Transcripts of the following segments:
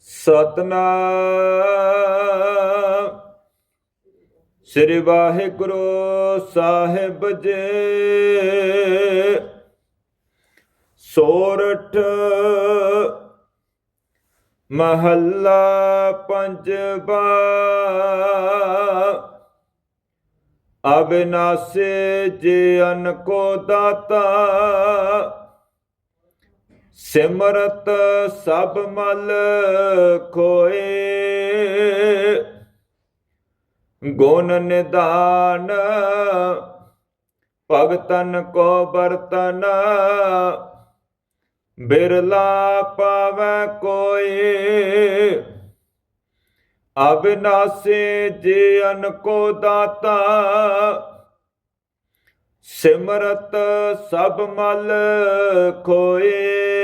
ਸਤਨਾਮ। ਸ੍ਰੀ ਵਾਹਿਗੁਰੂ ਸਾਹਿਬ ਜੀ। ਸੋਰਠ ਮਹੱਲਾ ਪੰਜਵਾ। ਅਬਿਨਾਸੇ ਜੀਵਨ ਕੋ ਦਾਤਾ। ਸਿਮਰਤ ਸਭ ਮਲ ਕੋਏ ਗੁਣ ਨਿਦਾਨ, ਭਗਤਨ ਕੋ ਬਰਤਨ ਬਿਰਲਾ ਪਾਵੈ ਕੋਏ। ਅਬਿਨਾਸੀ ਜੀਵਨ ਕੋ ਦਾਤਾ, ਸਿਮਰਤ ਸਭ ਮਲ ਖੋਏ।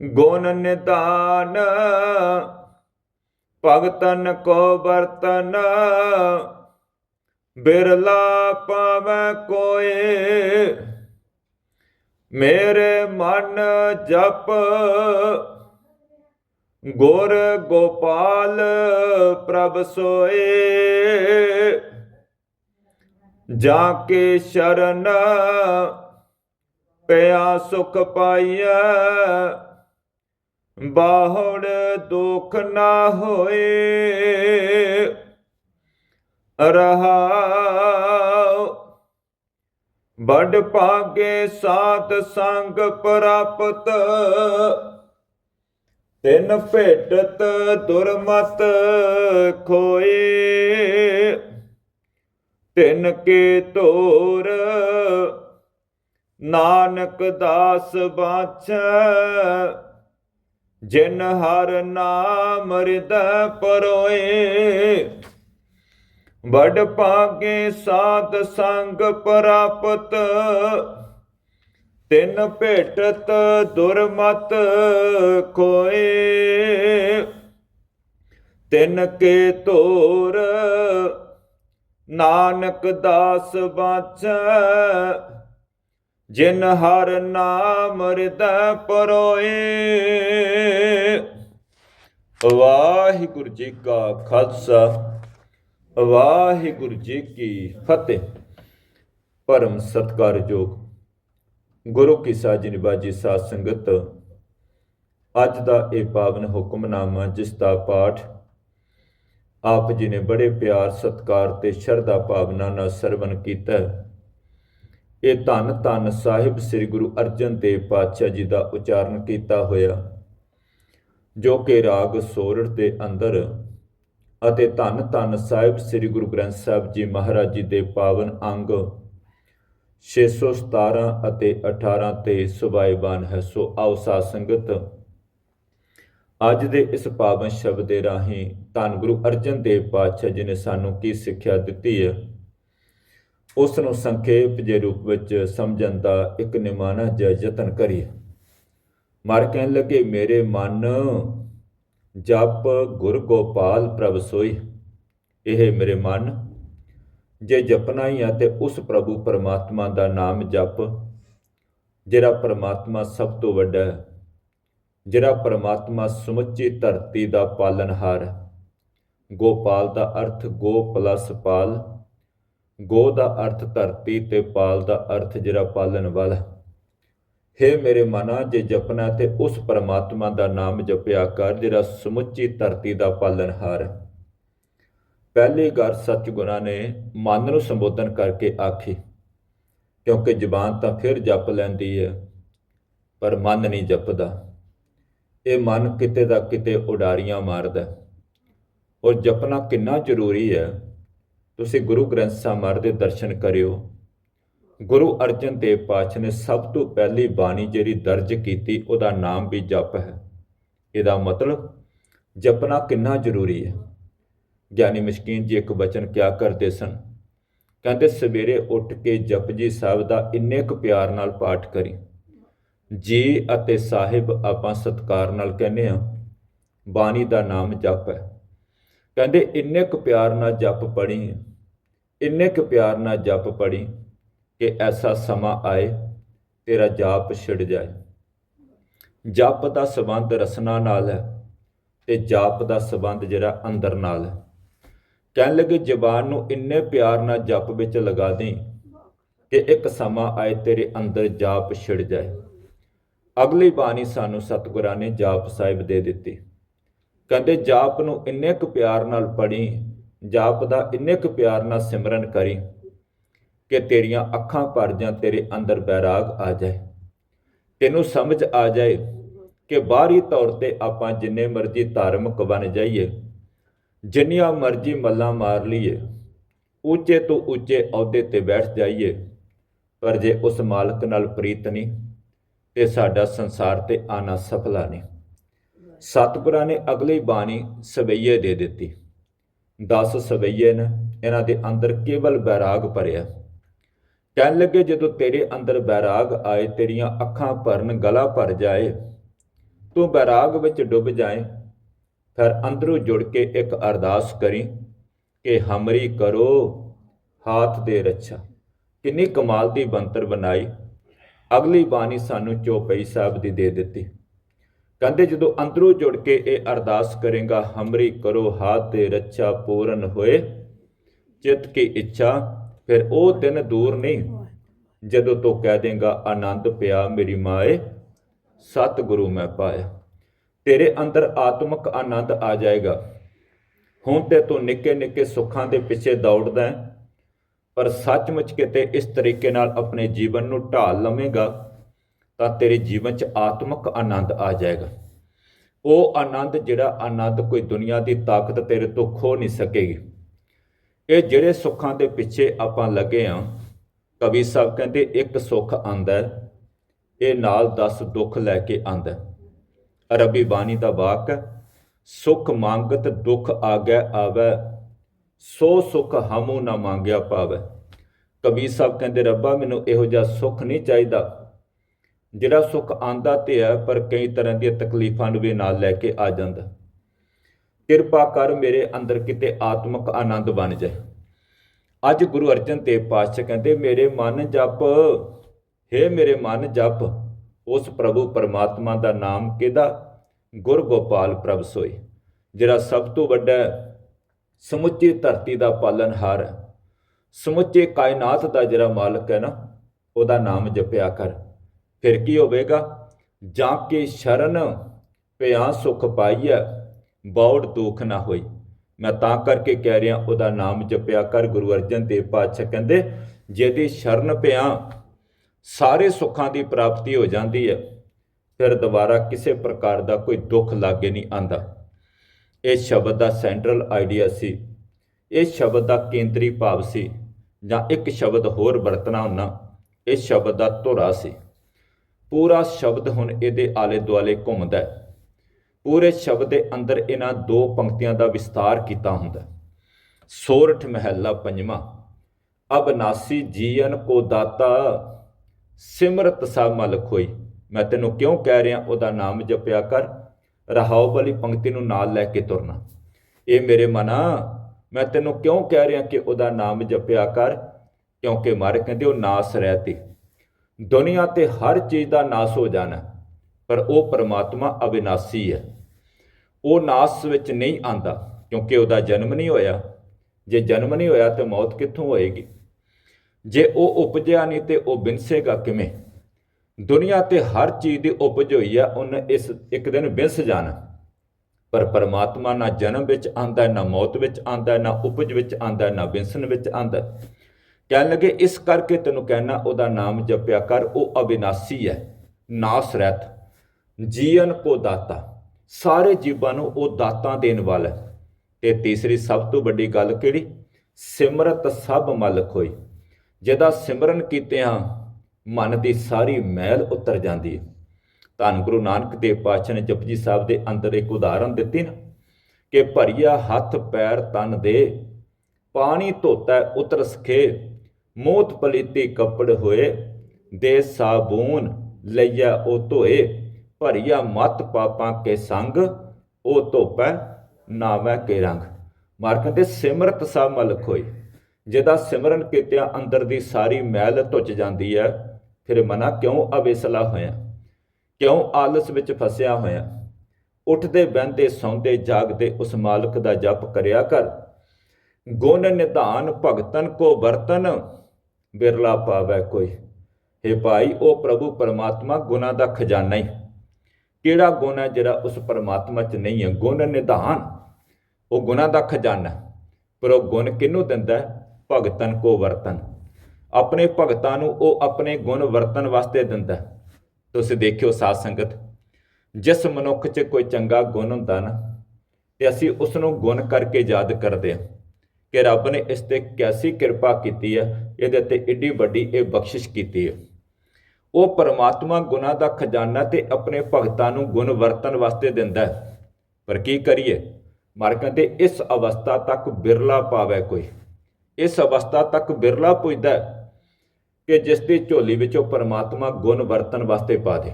ਗੁਣ ਨਿਦਾਨ, ਭਗਤਨ ਕੋ ਬਰਤਨ ਬਿਰਲਾ ਪਾਵੈ ਕੋਏ। ਮੇਰੇ ਮਨ ਜਪ ਗੁਰ ਗੋਪਾਲ ਪ੍ਰਭ ਸੋਏ। ਜਾ ਕੇ ਸ਼ਰਨ ਪਿਆ ਸੁਖ ਪਾਈਐ ਬਾਹੜ ਦੁਖ ਨਾ ਹੋਏ ਰਹਾਉ ਬੜ ਭਾਗੇ ਸਾਧ ਸੰਗ ਪ੍ਰਾਪਤ, ਤਿੰਨ ਭੇਟਤ ਦੁਰਮਤ ਖੋਏ। ਤਿੰਨ ਕੇ ਤੋਰ ਨਾਨਕ ਦਾਸ ਬਾਛੈ ਜਿਨ ਹਰ ਨਾਮ ਹਿਰਦੈ ਪਰੋਏ, ਵਡ ਭਾਗੇ ਸਾਧ ਸੰਗ ਪ੍ਰਾਪਤ, ਤਿੰਨ ਭੇਟਤ ਦੁਰਮਤ ਕੋਏ ਤਿੰਨ ਕੇ ਤੋਰ ਨਾਨਕ ਦਾਸ ਬਾਛੈ ਜਿਨ ਹਰ ਨਾਮ ਹਿਰਦੈ ਪਰੋਏ। ਵਾਹਿਗੁਰੂ ਜੀ ਕਾ ਖਾਲਸਾ, ਵਾਹਿਗੁਰੂ ਜੀ ਕੀ ਫਤਿਹ। ਪਰਮ ਸਤਕਾਰਯੋਗ ਗੁਰੂ ਕੀ ਸਾਜਨ ਨਿਬਾਜੀ ਸਾਧ ਸੰਗਤ, ਅੱਜ ਦਾ ਇਹ ਪਾਵਨ ਹੁਕਮਨਾਮਾ, ਜਿਸ ਦਾ ਪਾਠ ਆਪ ਜੀ ਨੇ ਬੜੇ ਪਿਆਰ, ਸਤਕਾਰ ਤੇ ਸ਼ਰਧਾ ਭਾਵਨਾ ਨਾਲ ਸਰਵਨ ਕੀਤਾ। ਇਹ ਧੰਨ ਧੰਨ ਸਾਹਿਬ ਸ੍ਰੀ ਗੁਰੂ ਅਰਜਨ ਦੇਵ ਪਾਤਸ਼ਾਹ ਜੀ ਦਾ ਉਚਾਰਨ ਕੀਤਾ ਹੋਇਆ, ਜੋ ਕਿ ਰਾਗ ਸੋਰਠ ਦੇ ਅੰਦਰ ਅਤੇ ਧੰਨ ਧੰਨ ਸਾਹਿਬ ਸ੍ਰੀ ਗੁਰੂ ਗ੍ਰੰਥ ਸਾਹਿਬ ਜੀ ਮਹਾਰਾਜ ਜੀ ਦੇ ਪਾਵਨ ਅੰਗ 617 ਅਤੇ 18 ਤੇ ਸੁਭਾਇਬਾਨ ਹੈ, ਸੋ ਆਓ ਸਾਧ ਸੰਗਤ, ਅੱਜ ਦੇ ਇਸ ਪਾਵਨ ਸ਼ਬਦ ਦੇ ਰਾਹੀਂ ਧੰਨ ਗੁਰੂ ਅਰਜਨ ਦੇਵ ਪਾਤਸ਼ਾਹ ਜੀ ਨੇ ਸਾਨੂੰ ਕੀ ਸਿੱਖਿਆ ਦਿੱਤੀ ਹੈ? ਉਸ ਨੂੰ ਸੰਖੇਪ ਜੇ ਰੂਪ ਵਿੱਚ ਸਮਝਣ ਦਾ ਇੱਕ ਨਿਮਾਣਾ ਜਿਹਾ ਯਤਨ ਕਰੀਏ। ਮਰ ਕਹਿਣ ਲੱਗੇ, ਮੇਰੇ ਮਨ ਜਪ ਗੁਰ ਗੋਪਾਲ ਪ੍ਰਭ ਸੋਈ। ਇਹ ਮੇਰੇ ਮਨ। ਜੇ ਜਪਣਾ ਹੀ ਆ ਤੇ ਉਸ ਪ੍ਰਭੂ ਪਰਮਾਤਮਾ ਦਾ ਨਾਮ ਜਪ, ਜਿਹੜਾ ਪਰਮਾਤਮਾ ਸਭ ਤੋਂ ਵੱਡਾ ਹੈ, ਜਿਹੜਾ ਪਰਮਾਤਮਾ ਸਮੁੱਚੀ ਧਰਤੀ ਦਾ ਪਾਲਨਹਾਰ ਗੋਪਾਲ ਦਾ ਅਰਥ ਗੋ ਪਲਸ ਪਾਲ ਗੋ ਦਾ ਅਰਥ ਧਰਤੀ ਤੇ ਪਾਲ ਦਾ ਅਰਥ ਜਿਹੜਾ ਪਾਲਣ ਵਾਲਾ। ਹੈ ਮੇਰੇ ਮਨਾ, ਜੇ ਜਪਣਾ ਤੇ ਉਸ ਪਰਮਾਤਮਾ ਦਾ ਨਾਮ ਜਪਿਆ ਕਰ, ਜਿਹੜਾ ਸਮੁੱਚੀ ਧਰਤੀ ਦਾ ਪਾਲਣਹਾਰ ਹੈ। ਪਹਿਲੀ ਗੱਲ ਸਤਿਗੁਰਾਂ ਨੇ ਮਨ ਨੂੰ ਸੰਬੋਧਨ ਕਰਕੇ ਆਖੀ, ਕਿਉਂਕਿ ਜ਼ਬਾਨ ਤਾਂ ਫਿਰ ਜਪ ਲੈਂਦੀ ਹੈ, ਪਰ ਮਨ ਨਹੀਂ ਜਪਦਾ। ਇਹ ਮਨ ਕਿਤੇ ਦਾ ਕਿਤੇ ਉਡਾਰੀਆਂ ਮਾਰਦਾ ਔਰ ਜਪਣਾ ਕਿੰਨਾ ਜ਼ਰੂਰੀ ਹੈ ਤੁਸੀਂ ਗੁਰੂ ਗ੍ਰੰਥ ਸਾਹਿਬ ਮਹਾਰਾਜ ਦੇ ਦਰਸ਼ਨ ਕਰਿਓ। ਗੁਰੂ ਅਰਜਨ ਦੇਵ ਪਾਤਸ਼ਾਹ ਨੇ ਸਭ ਤੋਂ ਪਹਿਲੀ ਬਾਣੀ ਜਿਹੜੀ ਦਰਜ ਕੀਤੀ, ਉਹਦਾ ਨਾਮ ਵੀ ਜਪ ਹੈ। ਇਹਦਾ ਮਤਲਬ ਜਪਣਾ ਕਿੰਨਾ ਜ਼ਰੂਰੀ ਹੈ? ਗਿਆਨੀ ਮਸ਼ਕੀਨ ਜੀ ਇੱਕ ਬਚਨ ਕਿਆ ਕਰਦੇ ਸਨ? ਕਹਿੰਦੇ, ਸਵੇਰੇ ਉੱਠ ਕੇ ਜਪਜੀ ਸਾਹਿਬ ਦਾ ਇੰਨੇ ਕੁ ਪਿਆਰ ਨਾਲ ਪਾਠ ਕਰੀ। ਜੀ ਅਤੇ ਸਾਹਿਬ ਆਪਾਂ ਸਤਕਾਰ ਨਾਲ ਕਹਿੰਦੇ ਆ ਬਾਣੀ ਦਾ ਨਾਮ ਜਪ ਹੈ। ਕਹਿੰਦੇ, ਇੰਨੇ ਕੁ ਪਿਆਰ ਨਾਲ ਜਪ ਪੜੀ ਇੰਨੇ ਕੁ ਪਿਆਰ ਨਾਲ ਜਪ ਪੜੀ ਕਿ ਐਸਾ ਸਮਾਂ ਆਏ, ਤੇਰਾ ਜਾਪ ਛਿੜ ਜਾਏ। ਜਪ ਦਾ ਸੰਬੰਧ ਰਸਨਾ ਨਾਲ ਹੈ ਤੇ ਜਾਪ ਦਾ ਸੰਬੰਧ ਜਿਹੜਾ ਅੰਦਰ ਨਾਲ ਹੈ। ਕਹਿਣ ਲੱਗੇ, ਜ਼ਬਾਨ ਨੂੰ ਇੰਨੇ ਪਿਆਰ ਨਾਲ ਜਪ ਵਿੱਚ ਲਗਾ ਦੇ ਕਿ ਇੱਕ ਸਮਾਂ ਆਏ, ਤੇਰੇ ਅੰਦਰ ਜਾਪ ਛਿੜ ਜਾਏ। ਅਗਲੀ ਬਾਣੀ ਸਾਨੂੰ ਸਤਿਗੁਰਾਂ ਨੇ ਜਾਪ ਸਾਹਿਬ ਦੇ ਦਿੱਤੀ। ਕਹਿੰਦੇ, ਜਾਪ ਨੂੰ ਇੰਨੇ ਕੁ ਪਿਆਰ ਨਾਲ ਪੜ੍ਹੀ, ਜਾਪ ਦਾ ਇੰਨੇ ਕੁ ਪਿਆਰ ਨਾਲ ਸਿਮਰਨ ਕਰੀ ਕਿ ਤੇਰੀਆਂ ਅੱਖਾਂ ਭਰ ਜਾਂ ਤੇਰੇ ਅੰਦਰ ਬੈਰਾਗ ਆ ਜਾਏ। ਤੈਨੂੰ ਸਮਝ ਆ ਜਾਏ ਕਿ ਬਾਹਰੀ ਤੌਰ ਤੇ ਆਪਾਂ ਜਿੰਨੇ ਮਰਜ਼ੀ ਧਾਰਮਿਕ ਬਣ ਜਾਈਏ, ਜਿੰਨੀਆਂ ਮਰਜ਼ੀ ਮੱਲਾਂ ਮਾਰ ਲਈਏ, ਉੱਚੇ ਤੋਂ ਉੱਚੇ ਅਹੁਦੇ ਤੇ ਬੈਠ ਜਾਈਏ, ਪਰ ਜੇ ਉਸ ਮਾਲਕ ਨਾਲ ਪ੍ਰੀਤ ਨਹੀਂ ਤੇ ਸਾਡਾ ਸੰਸਾਰ ਤੇ ਆਣਾ ਸਫਲਾ ਨਹੀਂ। ਸਤਿਗੁਰਾਂ ਨੇ ਅਗਲੀ ਬਾਣੀ ਸਵਈਏ ਦੇ ਦਿੱਤੀ। 10 ਸਵਈਏ ਨੇ, ਇਹਨਾਂ ਦੇ ਅੰਦਰ ਕੇਵਲ ਬੈਰਾਗ ਭਰਿਆ। ਕਹਿਣ ਲੱਗੇ, ਜਦੋਂ ਤੇਰੇ ਅੰਦਰ ਬੈਰਾਗ ਆਏ, ਤੇਰੀਆਂ ਅੱਖਾਂ ਭਰਨ ਗਲਾ ਭਰ ਜਾਏ, ਤੂੰ ਬੈਰਾਗ ਵਿੱਚ ਡੁੱਬ ਜਾਏ। ਫਿਰ ਅੰਦਰੋਂ ਜੁੜ ਕੇ ਇੱਕ ਅਰਦਾਸ ਕਰੀ ਕਿ ਹਮਰੀ ਕਰੋ, ਹਾਥ ਦੇ ਰੱਛਾ। ਕਿੰਨੀ ਕਮਾਲ ਦੀ ਬੰਤਰ ਬਣਾਈ। ਅਗਲੀ ਬਾਣੀ ਸਾਨੂੰ ਚੌਪਈ ਸਾਹਿਬ ਦੀ ਦੇ ਦਿੱਤੀ। ਕਹਿੰਦੇ ਜਦੋਂ ਅੰਦਰੋਂ ਜੁੜ ਕੇ ਇਹ ਅਰਦਾਸ ਕਰੇਗਾ, ਹਮਰੀ ਕਰੋ ਹਾਥ ਤੇ ਰੱਛਾ ਪੂਰਨ ਹੋਏ ਚਿਤ ਕੀ ਇੱਛਾ, ਫਿਰ ਉਹ ਦਿਨ ਦੂਰ ਨਹੀਂ। ਜਦੋਂ ਤੂੰ ਕਹਿ ਦੇਗਾ, ਆਨੰਦ ਪਿਆ ਮੇਰੀ ਮਾਏ, ਸਤਿਗੁਰੂ ਮੈਂ ਪਾਇਆ। ਤੇਰੇ ਅੰਦਰ ਆਤਮਿਕ ਆਨੰਦ ਆ ਜਾਏਗਾ। ਹੁਣ ਤੇ ਤੂੰ ਨਿੱਕੇ ਨਿੱਕੇ ਸੁੱਖਾਂ ਦੇ ਪਿੱਛੇ ਦੌੜਦਾ ਪਰ ਸੱਚਮੁੱਚ ਕਿਤੇ ਇਸ ਤਰੀਕੇ ਨਾਲ ਆਪਣੇ ਜੀਵਨ ਨੂੰ ਢਾਲ ਲਵੇਂਗਾ। ਤਾਂ ਤੇਰੇ ਜੀਵਨ 'ਚ ਆਤਮਿਕ ਆਨੰਦ ਆ ਜਾਏਗਾ। ਉਹ ਆਨੰਦ ਜਿਹੜਾ ਆਨੰਦ ਕੋਈ ਦੁਨੀਆ ਦੀ ਤਾਕਤ ਤੇਰੇ ਤੋਂ ਖੋ ਨਹੀਂ ਸਕੇਗੀ। ਇਹ ਜਿਹੜੇ ਸੁੱਖਾਂ ਦੇ ਪਿੱਛੇ ਆਪਾਂ ਲੱਗੇ ਆ, ਕਵੀ ਸਾਹਿਬ ਕਹਿੰਦੇ, ਇੱਕ ਸੁੱਖ ਆਂਦਾ ਇਹ ਨਾਲ 10 ਦੁੱਖ ਲੈ ਕੇ ਆਂਦਾ ਹੈ। ਅਰਬੀ ਬਾਣੀ ਦਾ ਵਾਕ ਹੈ, ਸੁਖ ਮੰਗਤ ਦੁਖ ਆਗੈ ਆਵੈ, ਸੋ ਸੁਖ ਹਮੂ ਨਾ ਮੰਗਿਆ ਪਾਵੈ। ਕਬੀਰ ਸਾਹਿਬ ਕਹਿੰਦੇ, ਰੱਬਾ, ਮੈਨੂੰ ਇਹੋ ਜਿਹਾ ਸੁਖ ਨਹੀਂ ਚਾਹੀਦਾ। ਜਿਹੜਾ ਸੁੱਖ ਆਂਦਾ ਤੇ ਹੈ, ਪਰ ਕਈ ਤਰ੍ਹਾਂ ਦੀਆਂ ਤਕਲੀਫਾਂ ਨੂੰ ਵੀ ਨਾਲ ਲੈ ਕੇ ਆ ਜਾਂਦਾ। ਕਿਰਪਾ ਕਰ ਮੇਰੇ ਅੰਦਰ ਕਿਤੇ ਆਤਮਿਕ ਆਨੰਦ ਬਣ ਜਾਏ। ਅੱਜ ਗੁਰੂ ਅਰਜਨ ਦੇਵ ਪਾਤਸ਼ਾਹ ਕਹਿੰਦੇ, ਮੇਰੇ ਮਨ ਜਪ, ਹੇ ਮੇਰੇ ਮਨ ਜਪ, ਉਸ ਪ੍ਰਭੂ ਪਰਮਾਤਮਾ ਦਾ ਨਾਮ ਕਿਹਦਾ? ਗੁਰ ਗੋਪਾਲ ਪ੍ਰਭ ਸੋਈ ਜਿਹੜਾ ਸਭ ਤੋਂ ਵੱਡਾ ਸਮੁੱਚੀ ਧਰਤੀ ਦਾ ਪਾਲਨਹਾਰ ਹੈ। ਸਮੁੱਚੇ ਕਾਇਨਾਤ ਦਾ ਜਿਹੜਾ ਮਾਲਕ ਹੈ ਨਾ, ਉਹਦਾ ਨਾਮ ਜਪਿਆ ਕਰ। ਫਿਰ ਕੀ ਹੋਵੇਗਾ? ਜਾਂ ਕਿ ਸ਼ਰਨ ਪਿਆ ਸੁਖ ਪਾਈਐ, ਬੌੜ ਦੁੱਖ ਨਾ ਹੋਈ। ਮੈਂ ਤਾਂ ਕਰਕੇ ਕਹਿ ਰਿਹਾ, ਉਹਦਾ ਨਾਮ ਜਪਿਆ ਕਰ, ਗੁਰੂ ਅਰਜਨ ਦੇਵ ਪਾਤਸ਼ਾਹ ਕਹਿੰਦੇ, ਜਿਹਦੀ ਸ਼ਰਨ ਪਿਆ, ਸਾਰੇ ਸੁੱਖਾਂ ਦੀ ਪ੍ਰਾਪਤੀ ਹੋ ਜਾਂਦੀ ਹੈ ਫਿਰ ਦੁਬਾਰਾ ਕਿਸੇ ਪ੍ਰਕਾਰ ਦਾ ਕੋਈ ਦੁੱਖ ਲਾਗੇ ਨਹੀਂ ਆਂਦਾ। ਇਹ ਸ਼ਬਦ ਦਾ ਸੈਂਟਰਲ ਆਈਡੀਆ ਸੀ। ਇਹ ਸ਼ਬਦ ਦਾ ਕੇਂਦਰੀ ਭਾਵ ਸੀ। ਜਾਂ ਇੱਕ ਸ਼ਬਦ ਹੋਰ ਵਰਤਣਾ ਹੁੰਨਾ ਇਹ ਸ਼ਬਦ ਦਾ ਧੁਰਾ ਸੀ। ਪੂਰਾ ਸ਼ਬਦ ਹੁਣ ਇਹਦੇ ਆਲੇ ਦੁਆਲੇ ਘੁੰਮਦਾ ਹੈ। ਪੂਰੇ ਸ਼ਬਦ ਦੇ ਅੰਦਰ ਇਹਨਾਂ ਦੋ ਪੰਕਤੀਆਂ ਦਾ ਵਿਸਤਾਰ ਕੀਤਾ ਹੁੰਦਾ ਹੈ। ਸੋਰਠ ਮਹਿਲਾ ਪੰਜਵਾਂ, ਅਬਨਾਸੀ ਜੀਵਨ ਕੋ ਦਾਤਾ, ਸਿਮਰਤ ਸਭ ਮਲ ਖੋਈ। ਮੈਂ ਤੈਨੂੰ ਕਿਉਂ ਕਹਿ ਰਿਹਾ, ਉਹਦਾ ਨਾਮ ਜਪਿਆ ਕਰ। ਰਹਾਉ ਵਾਲੀ ਪੰਕਤੀ ਨੂੰ ਨਾਲ ਲੈ ਕੇ ਤੁਰਨਾ। ਇਹ ਮੇਰੇ ਮਨਾ, ਮੈਂ ਤੈਨੂੰ ਕਿਉਂ ਕਹਿ ਰਿਹਾ ਕਿ ਉਹਦਾ ਨਾਮ ਜਪਿਆ ਕਰ? ਕਿਉਂਕਿ ਮਾਰੇ ਕਹਿੰਦੇ ਉਹ ਨਾਸ ਰਹਿਤੀ ਦੁਨੀਆ ਤੇ ਹਰ ਚੀਜ਼ ਦਾ ਨਾਸ ਹੋ ਜਾਣਾ ਪਰ ਉਹ ਪਰਮਾਤਮਾ ਅਬਿਨਾਸੀ ਹੈ। ਉਹ ਨਾਸ ਵਿੱਚ ਨਹੀਂ ਆਂਦਾ ਕਿਉਂਕਿ ਉਹਦਾ ਜਨਮ ਨਹੀਂ ਹੋਇਆ। ਜੇ ਜਨਮ ਨਹੀਂ ਹੋਇਆ ਤੇ ਮੌਤ ਕਿੱਥੋਂ ਹੋਏਗੀ? ਜੇ ਉਹ ਉਪਜਿਆ ਨਹੀਂ ਤੇ ਉਹ ਬਿਨਸੇਗਾ ਕਿਵੇਂ? ਦੁਨੀਆ ਤੇ ਹਰ ਚੀਜ਼ ਦੀ ਉਪਜ ਹੋਈ ਆ, ਉਹਨੇ ਇਸ ਇੱਕ ਦਿਨ ਬਿਨਸ ਜਾਣਾ। ਪਰ ਪਰਮਾਤਮਾ ਨਾ ਜਨਮ ਵਿੱਚ ਆਂਦਾ ਨਾ ਮੌਤ ਵਿੱਚ ਆਂਦਾ ਨਾ ਉਪਜ ਵਿੱਚ ਆਂਦਾ ਨਾ ਬਿਨਸਨ ਵਿੱਚ ਆਂਦਾ ਕਹਿਣ ਲੱਗੇ, ਇਸ ਕਰਕੇ ਤੈਨੂੰ ਕਹਿਣਾ, ਉਹਦਾ ਨਾਮ ਜਪਿਆ ਕਰ, ਉਹ ਅਬਿਨਾਸੀ ਹੈ ਨਾਸ ਰਹਿਤ ਜੀਵਨ ਕੋ ਦਾਤਾ। ਸਾਰੇ ਜੀਵਾਂ ਨੂੰ ਉਹ ਦਾਤਾ ਦੇਣ ਵਾਲਾ ਹੈ। ਤੇ ਤੀਸਰੀ ਸਭ ਤੋਂ ਵੱਡੀ ਗੱਲ ਕਿਹੜੀ? ਸਿਮਰਤ ਸਭ ਮਲ ਖੋਈ ਜਿਹਦਾ ਸਿਮਰਨ ਕੀਤੇ ਹਾਂ, ਮਨ ਦੀ ਸਾਰੀ ਮੈਲ ਉਤਰ ਜਾਂਦੀ ਹੈ। ਧੰਨ ਗੁਰੂ ਨਾਨਕ ਦੇਵ ਪਾਤਸ਼ਾਹ ਨੇ ਜਪਜੀ ਸਾਹਿਬ ਦੇ ਅੰਦਰ ਇੱਕ ਉਦਾਹਰਨ ਦਿੱਤੀ ਨਾ, ਕਿ ਭਰੀਆ ਹੱਥ ਪੈਰ ਤਨ ਦੇ, ਪਾਣੀ ਧੋਤਾ ਉਤਰ ਸਖੇ ਮੋਤ ਪਲੀਤੀ ਕੱਪੜ ਹੋਏ, ਦੇ ਸਾਬੂਨ ਲਈਆ ਉਹ ਧੋਏ, ਭਰੀਆ ਮਤ ਪਾਪਾਂ ਕੇ ਸੰਗ, ਉਹ ਧੋਪੈ ਨਾਵੇਂ ਕੇ ਰੰਗ। ਮਾਰ ਕਹਿੰਦੇ ਸਿਮਰਤ ਸਭ ਮਲ ਖੋਈ ਜਿਹਦਾ ਸਿਮਰਨ ਕੀਤਿਆਂ ਅੰਦਰ ਦੀ ਸਾਰੀ ਮੈਲ ਧੁੱਚ ਜਾਂਦੀ ਹੈ ਫਿਰ ਮਨਾ ਕਿਉਂ ਅਵੇਸਲਾ ਹੋਇਆ? ਕਿਉਂ ਆਲਸ ਵਿੱਚ ਫਸਿਆ ਹੋਇਆ? ਉੱਠਦੇ ਬਹਿੰਦੇ ਸੌਂਦੇ ਜਾਗਦੇ ਉਸ ਮਾਲਕ ਦਾ ਜਪ ਕਰਿਆ ਕਰ। ਗੁਣ ਨਿਧਾਨ ਭਗਤਨ ਕੋ ਵਰਤਨ ਬਿਰਲਾ ਪਾਵੈ ਕੋਈ। हे ਭਾਈ, ਉਹ ਪ੍ਰਭੂ ਪਰਮਾਤਮਾ ਗੁਣਾ ਦਾ ਖਜ਼ਾਨਾ ਹੀ ਕਿਹੜਾ ਗੁਣ ਹੈ ਜਿਹੜਾ ਉਸ ਪਰਮਾਤਮਾ 'ਚ ਨਹੀਂ ਹੈ? ਗੁਣ ਨਿਧਾਨ। ਉਹ ਗੁਣਾ ਦਾ ਖਜ਼ਾਨਾ। ਪਰ ਉਹ ਗੁਣ ਕਿਹਨੂੰ ਦਿੰਦਾ? ਭਗਤਨ ਕੋ ਵਰਤਨ। ਆਪਣੇ ਭਗਤਾਂ ਨੂੰ ਉਹ ਆਪਣੇ ਗੁਣ ਵਰਤਨ ਵਾਸਤੇ ਦਿੰਦਾ। ਤੁਸੀਂ ਦੇਖਿਓ ਸਾਧ ਸੰਗਤ, ਜਿਸ ਮਨੁੱਖ 'ਚ ਕੋਈ ਚੰਗਾ ਗੁਣ ਹੁੰਦਾ ਨਾ, ਤੇ ਅਸੀਂ ਉਸ ਨੂੰ ਗੁਣ ਕਰਕੇ ਯਾਦ ਕਰਦੇ ਹਾਂ ਕਿ ਰੱਬ ਨੇ ਇਸ ਤੇ ਕੈਸੀ ਕਿਰਪਾ ਕੀਤੀ ਹੈ ਇਹਦੇ ਤੇ ਏਡੀ ਵੱਡੀ ਇਹ ਬਖਸ਼ਿਸ਼ ਕੀਤੀ ਹੈ। ਉਹ ਪਰਮਾਤਮਾ ਗੁਣਾ ਦਾ ਖਜ਼ਾਨਾ ਤੇ ਆਪਣੇ ਭਗਤਾਂ ਨੂੰ ਗੁਣ ਵਰਤਨ ਵਾਸਤੇ ਦਿੰਦਾ ਹੈ। ਪਰ ਕੀ ਕਰੀਏ? ਮਰ ਕਹਿੰਦੇ ਇਸ ਅਵਸਥਾ ਤੱਕ ਬਿਰਲਾ ਪਾਵੇ ਕੋਈ। ਇਸ ਅਵਸਥਾ ਤੱਕ ਬਿਰਲਾ ਪੁੱਜਦਾ ਕਿ ਜਿਸ ਦੀ ਝੋਲੀ ਵਿੱਚੋਂ ਪਰਮਾਤਮਾ ਗੁਣ ਵਰਤਨ ਵਾਸਤੇ ਪਾ ਦੇ।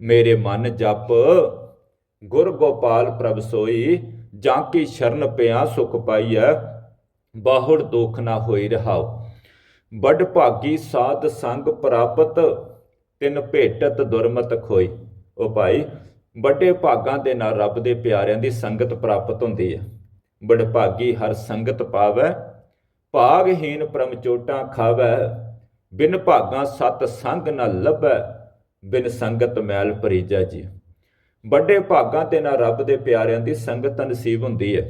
ਮੇਰੇ ਮਨ ਜਪ, ਗੁਰ ਗੋਪਾਲ ਪ੍ਰਭ ਸੋਈ, ਜਾਂ ਕੀ ਸ਼ਰਨ ਪਿਆ ਸੁਖ ਪਾਈਐ, ਬਾਹੁੜ ਦੁੱਖ ਨਾ ਹੋਈ ਰਹਾਉ। ਵੱਡ ਭਾਗੀ ਸਾਧ ਸੰਗ ਪ੍ਰਾਪਤ, ਤਿੰਨ ਭੇਟਤ ਦੁਰਮਤ ਖੋਈ। ਉਹ ਭਾਈ, ਵੱਡੇ ਭਾਗਾਂ ਦੇ ਨਾਲ ਰੱਬ ਦੇ ਪਿਆਰਿਆਂ ਦੀ ਸੰਗਤ ਪ੍ਰਾਪਤ ਹੁੰਦੀ ਹੈ ਬੜ ਭਾਗੀ ਹਰ ਸੰਗਤ ਪਾਵੈ ਭਾਗਹੀਨ ਪ੍ਰਮ ਚੋਟਾਂ ਖਾਵੈ। ਬਿਨ ਭਾਗਾਂ ਸਤ ਸੰਗ ਨਾ ਲੱਭੈ, ਬਿਨ ਸੰਗਤ ਮੈਲ ਭਰੀਜਾ ਜੀ। ਵੱਡੇ ਭਾਗਾਂ ਤੇ ਨਾਲ ਰੱਬ ਦੇ ਪਿਆਰਿਆਂ ਦੀ ਸੰਗਤ ਨਸੀਬ ਹੁੰਦੀ ਹੈ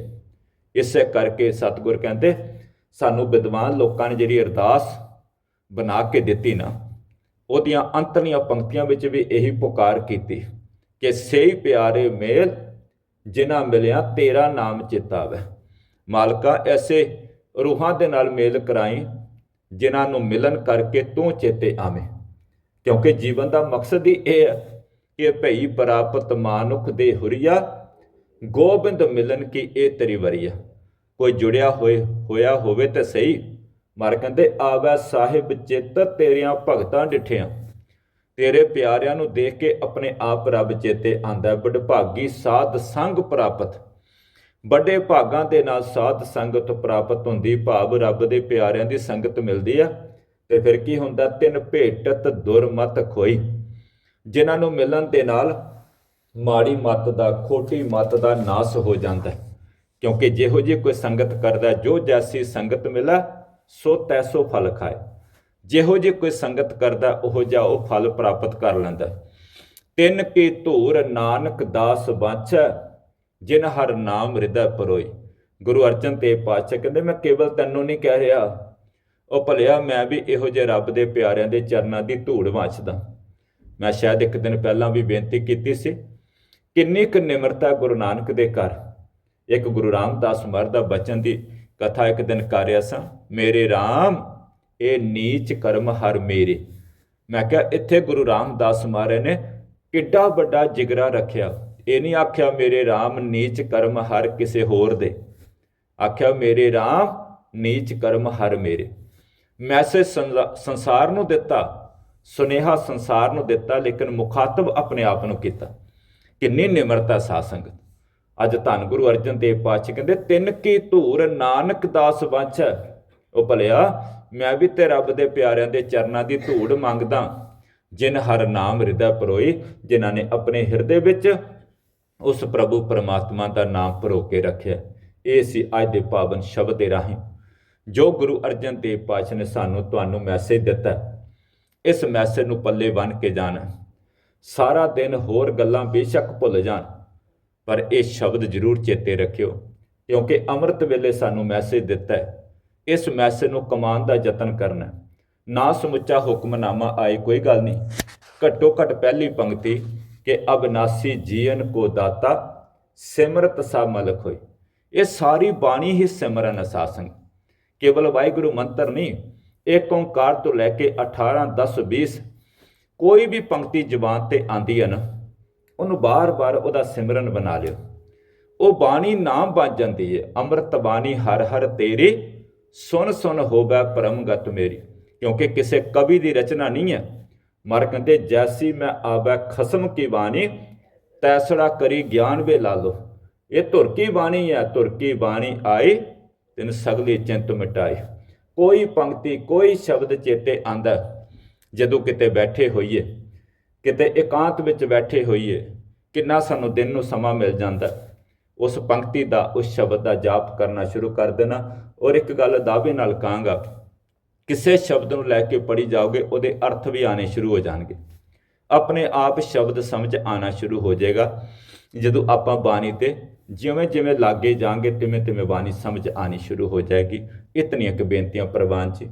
ਇਸੇ ਕਰਕੇ ਸਤਿਗੁਰ ਕਹਿੰਦੇ ਸਾਨੂੰ ਵਿਦਵਾਨ ਲੋਕਾਂ ਨੇ ਜਿਹੜੀ ਅਰਦਾਸ ਬਣਾ ਕੇ ਦਿੱਤੀ ਨਾ, ਉਹਦੀਆਂ ਅੰਤਲੀਆਂ ਪੰਕਤੀਆਂ ਵਿੱਚ ਵੀ ਇਹੀ ਪੁਕਾਰ ਕੀਤੀ ਕਿ ਸਹੀ ਪਿਆਰੇ ਮੇਲ ਜਿਨ੍ਹਾਂ ਮਿਲਿਆ ਤੇਰਾ ਨਾਮ ਚਿਤਾਵੇ। ਮਾਲਕਾ, ਐਸੇ ਰੂਹਾਂ ਦੇ ਨਾਲ ਮੇਲ ਕਰਾਈ ਜਿਨ੍ਹਾਂ ਨੂੰ ਮਿਲਨ ਕਰਕੇ ਤੂੰ ਚੇਤੇ ਆਵੇਂ। ਕਿਉਂਕਿ ਜੀਵਨ ਦਾ ਮਕਸਦ ਹੀ ਇਹ ਹੈ ਕਿ ਭਈ ਪ੍ਰਾਪਤ ਮਾਨੁਖ ਦੇ ਹੁਰੀਆ ਗੋਬਿੰਦ ਮਿਲਨ ਕੀ ਇਹ ਤੇਰੀ ਵਰੀਆ ਕੋਈ ਜੁੜਿਆ ਹੋਏ, ਹੋਇਆ ਹੋਵੇ ਤੇ ਸਹੀ। ਮਰ ਕਹਿੰਦੇ, ਆਵੈ ਸਾਹਿਬ ਚਿੱਤ, ਤੇਰੀਆਂ ਭਗਤਾਂ ਡਿਠਿਆਂ। ਤੇਰੇ ਪਿਆਰਿਆਂ ਨੂੰ ਦੇਖ ਕੇ ਆਪਣੇ ਆਪ ਰੱਬ ਚੇਤੇ ਆਂਦਾ ਵਡਭਾਗੀ ਸਾਧ ਸੰਗ ਪ੍ਰਾਪਤ। ਵੱਡੇ ਭਾਗਾਂ ਦੇ ਨਾਲ ਸਾਧ ਸੰਗਤ ਪ੍ਰਾਪਤ ਹੁੰਦੀ। ਭਾਵ ਰੱਬ ਦੇ ਪਿਆਰਿਆਂ ਦੀ ਸੰਗਤ ਮਿਲਦੀ ਆ। ਤੇ ਫਿਰ ਕੀ ਹੁੰਦਾ? ਤਿੰਨ ਭੇਟਤ ਦੁਰਮਤ ਖੋਈ। ਜਿਨ੍ਹਾਂ ਨੂੰ ਮਿਲਣ ਦੇ ਨਾਲ ਮਾੜੀ ਮੱਤ ਦਾ, ਖੋਟੀ ਮੱਤ ਦਾ ਨਾਸ ਹੋ ਜਾਂਦਾ ਹੈ। ਕਿਉਂਕਿ ਜਿਹੋ ਜਿਹੀ ਕੋਈ ਸੰਗਤ ਕਰਦਾ, ਜੋ ਜੈਸੀ ਸੰਗਤ ਮਿਲਾ, ਸੋ ਤੈਸੋ ਫਲ ਖਾਏ। ਜਿਹੋ ਜਿਹੀ ਕੋਈ ਸੰਗਤ ਕਰਦਾ, ਉਹ ਜਾ ਉਹ ਫਲ ਪ੍ਰਾਪਤ ਕਰ ਲੈਂਦਾ। ਤਿੰਨ ਕੀ ਧੂਰ ਨਾਨਕ ਦਾਸ ਬਾਛੈ ਜਿਨ ਹਰ ਨਾਮ ਹਿਰਦੈ ਪਰੋਈ ਗੁਰੂ ਅਰਜਨ ਦੇਵ ਪਾਤਸ਼ਾਹ ਕਹਿੰਦੇ, ਮੈਂ ਕੇਵਲ ਤੈਨੂੰ ਨਹੀਂ ਕਹਿ ਰਿਹਾ। ਉਹ ਭਲਿਆ, ਮੈਂ ਵੀ ਇਹੋ ਜਿਹੇ ਰੱਬ ਦੇ ਪਿਆਰਿਆਂ ਦੇ ਚਰਨਾਂ ਦੀ ਧੂੜ ਵਾਚਦਾ ਮੈਂ ਸ਼ਾਇਦ ਇੱਕ ਦਿਨ ਪਹਿਲਾਂ ਵੀ ਬੇਨਤੀ ਕੀਤੀ ਸੀ, ਕਿੰਨੀ ਕੁ ਨਿਮਰਤਾ ਗੁਰੂ ਨਾਨਕ ਦੇ ਘਰ। ਇੱਕ ਗੁਰੂ ਰਾਮਦਾਸ ਮਰ ਦਾ ਬਚਨ ਦੀ ਕਥਾ ਇੱਕ ਦਿਨ ਕਰ ਰਿਹਾ ਸਾਂ, ਮੇਰੇ RAM ਇਹ ਨੀਚ ਕਰਮ ਹਰ ਮੇਰੇ। ਮੈਂ ਕਿਹਾ, ਇੱਥੇ ਗੁਰੂ ਰਾਮਦਾਸ ਮਹਾਰਾਜ ਨੇ ਕਿੱਡਾ ਵੱਡਾ ਜਿਗਰਾ ਰੱਖਿਆ। ਇਹ ਨਹੀਂ ਆਖਿਆ, ਮੇਰੇ RAM ਨੀਚ ਕਰਮ ਹਰ ਕਿਸੇ ਹੋਰ ਦੇ। ਆਖਿਆ, ਮੇਰੇ RAM ਨੀਚ ਕਰਮ ਹਰ ਮੇਰੇ। ਮੈਸੇਜ ਸੰਸਾਰ ਨੂੰ ਦਿੱਤਾ, ਸੁਨੇਹਾ ਸੰਸਾਰ ਨੂੰ ਦਿੱਤਾ, ਲੇਕਿਨ ਮੁਖਾਤਬ ਆਪਣੇ ਆਪ ਨੂੰ ਕੀਤਾ। ਕਿੰਨੀ ਨਿਮਰਤਾ ਸਾਧ ਸੰਗਤ। ਅੱਜ ਧੰਨ ਗੁਰੂ ਅਰਜਨ ਦੇਵ ਪਾਤਸ਼ਾਹ ਕਹਿੰਦੇ, ਤਿੰਨ ਕੀ ਧੂਰ ਨਾਨਕ ਦਾਸ ਵਾਂਛੈ ਉਹ ਭਲਿਆ, ਮੈਂ ਵੀ ਤੇ ਰੱਬ ਦੇ ਪਿਆਰਿਆਂ ਦੇ ਚਰਨਾਂ ਦੀ ਧੂੜ ਮੰਗਦਾ, ਜਿਨ ਹਰ ਨਾਮ ਹਿਰਦੈ ਪਰੋਈ, ਜਿਨ੍ਹਾਂ ਨੇ ਆਪਣੇ ਹਿਰਦੇ ਵਿੱਚ ਉਸ ਪ੍ਰਭੂ ਪਰਮਾਤਮਾ ਦਾ ਨਾਮ ਪਰੋ ਕੇ ਰੱਖਿਆ। ਇਹ ਸੀ ਅੱਜ ਦੇ ਪਾਵਨ ਸ਼ਬਦ ਦੇ ਰਾਹੀਂ, ਜੋ ਗੁਰੂ ਅਰਜਨ ਦੇਵ ਪਾਤਸ਼ਾਹ ਨੇ ਸਾਨੂੰ ਤੁਹਾਨੂੰ ਮੈਸੇਜ ਦਿੱਤਾ। ਇਸ ਮੈਸੇਜ ਨੂੰ ਪੱਲੇ ਬੰਨ੍ਹ ਕੇ ਜਾਣਾ। ਸਾਰਾ ਦਿਨ ਹੋਰ ਗੱਲਾਂ ਬੇਸ਼ੱਕ ਭੁੱਲ ਜਾਣ। ਪਰ ਇਹ ਸ਼ਬਦ ਜ਼ਰੂਰ ਚੇਤੇ ਰੱਖਿਓ, ਕਿਉਂਕਿ ਅੰਮ੍ਰਿਤ ਵੇਲੇ ਸਾਨੂੰ ਮੈਸੇਜ ਦਿੱਤਾ ਹੈ। ਇਸ ਮੈਸੇਜ ਨੂੰ ਕਮਾਉਣ ਦਾ ਯਤਨ ਕਰਨਾ ਨਾ ਸਮੁੱਚਾ ਹੁਕਮਨਾਮਾ ਆਏ ਕੋਈ ਗੱਲ ਨਹੀਂ। ਘੱਟੋ ਘੱਟ ਪਹਿਲੀ ਪੰਕਤੀ ਕਿ ਅਬਨਾਸੀ ਜੀਵਨ ਕੋ ਦਾਤਾ ਸਿਮਰਤ ਸਾ ਮਲਕ ਹੋਈ ਇਹ ਸਾਰੀ ਬਾਣੀ ਹੀ ਸਿਮਰਨ ਹੈ ਕੇਵਲ ਵਾਹਿਗੁਰੂ ਮੰਤਰ ਨਹੀਂ, ਇੱਕ ਓੰਕਾਰ ਤੋਂ ਲੈ ਕੇ 18 10 20 ਕੋਈ ਵੀ ਪੰਕਤੀ ਜ਼ੁਬਾਨ ਤੇ ਆਂਦੀ ਹੈ ਨਾ ਉਹਨੂੰ ਬਾਰ-ਬਾਰ ਉਹਦਾ ਸਿਮਰਨ ਬਣਾ ਲਿਓ। ਉਹ ਬਾਣੀ ਨਾਮ ਬਣ ਜਾਂਦੀ ਹੈ ਅੰਮ੍ਰਿਤ ਬਾਣੀ ਹਰ ਹਰ ਤੇਰੀ, ਸੁਣ ਸੁਣ ਹੋਵੇ ਪਰਮਗਤ ਮੇਰੀ। ਕਿਉਂਕਿ ਕਿਸੇ ਕਵੀ ਦੀ ਰਚਨਾ ਨਹੀਂ ਹੈ। ਮਰ ਕਹਿੰਦੇ, ਜੈਸੀ ਮੈਂ ਆਵੈ ਖਸਮ ਕੀ ਬਾਣੀ, ਤੈਸੜਾ ਕਰੀ ਗਿਆਨ ਵੇ ਲਾ ਲੋ ਇਹ ਧੁਰ ਕੀ ਬਾਣੀ ਹੈ? ਧੁਰ ਕੀ ਬਾਣੀ ਆਈ, ਤਿਨ ਸਗਲੀ ਚਿੰਤ ਮਿਟਾਏ ਕੋਈ ਪੰਕਤੀ, ਕੋਈ ਸ਼ਬਦ ਚੇਤੇ ਆਂਦਾ, ਜਦੋਂ ਕਿਤੇ ਬੈਠੇ ਹੋਈਏ। ਕਿਤੇ ਇਕਾਂਤ ਵਿੱਚ ਬੈਠੇ ਹੋਈਏ, ਕਿੰਨਾ ਸਾਨੂੰ ਦਿਨ ਨੂੰ ਸਮਾਂ ਮਿਲ ਜਾਂਦਾ। ਉਸ ਪੰਕਤੀ ਦਾ, ਉਸ ਸ਼ਬਦ ਦਾ ਜਾਪ ਕਰਨਾ ਸ਼ੁਰੂ ਕਰ ਦੇਣਾ। ਔਰ ਇੱਕ ਗੱਲ ਦਾਅਵੇ ਨਾਲ ਕਹਾਂਗਾ, ਕਿਸੇ ਸ਼ਬਦ ਨੂੰ ਲੈ ਕੇ ਪੜੀ ਜਾਓਗੇ, ਉਹਦੇ ਅਰਥ ਵੀ ਆਣੇ ਸ਼ੁਰੂ ਹੋ ਜਾਣਗੇ। ਆਪਣੇ ਆਪ ਸ਼ਬਦ ਸਮਝ ਆਣਾ ਸ਼ੁਰੂ ਹੋ ਜਾਏਗਾ। ਜਦੋਂ ਆਪਾਂ ਬਾਣੀ ਤੇ ਜਿਵੇਂ ਜਿਵੇਂ ਲਾਗੇ ਜਾਾਂਗੇ ਤਿਵੇਂ ਤਿਵੇਂ ਬਾਣੀ ਸਮਝ ਆਣੀ ਸ਼ੁਰੂ ਹੋ ਜਾਏਗੀ। ਇਤਨੀਆਂ ਕੁ ਬੇਨਤੀਆਂ ਪ੍ਰਵਾਨ ਜੀ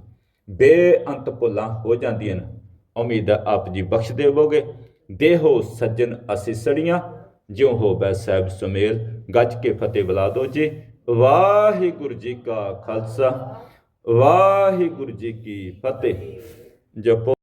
ਬੇਅੰਤ ਭੁੱਲਾਂ ਹੋ ਜਾਂਦੀਆਂ ਨੇ। ਉਮੀਦ ਹੈ ਆਪ ਜੀ ਬਖਸ਼ ਦੇਵੋਗੇ ਦੇਹੋ ਸੱਜਣ ਅਸੀਸੜੀਆਂ ਜਿਉ ਹੋਵੇ ਸਾਹਿਬ ਸੁਮੇਲ। ਗੱਜ ਕੇ ਫਤਿਹ ਬੁਲਾ ਦੋ ਜੀ। ਵਾਹਿਗੁਰੂ ਜੀ ਕਾ ਖਾਲਸਾ, ਵਾਹਿਗੁਰੂ ਜੀ ਕੀ ਫਤਿਹ। ਜਪੋ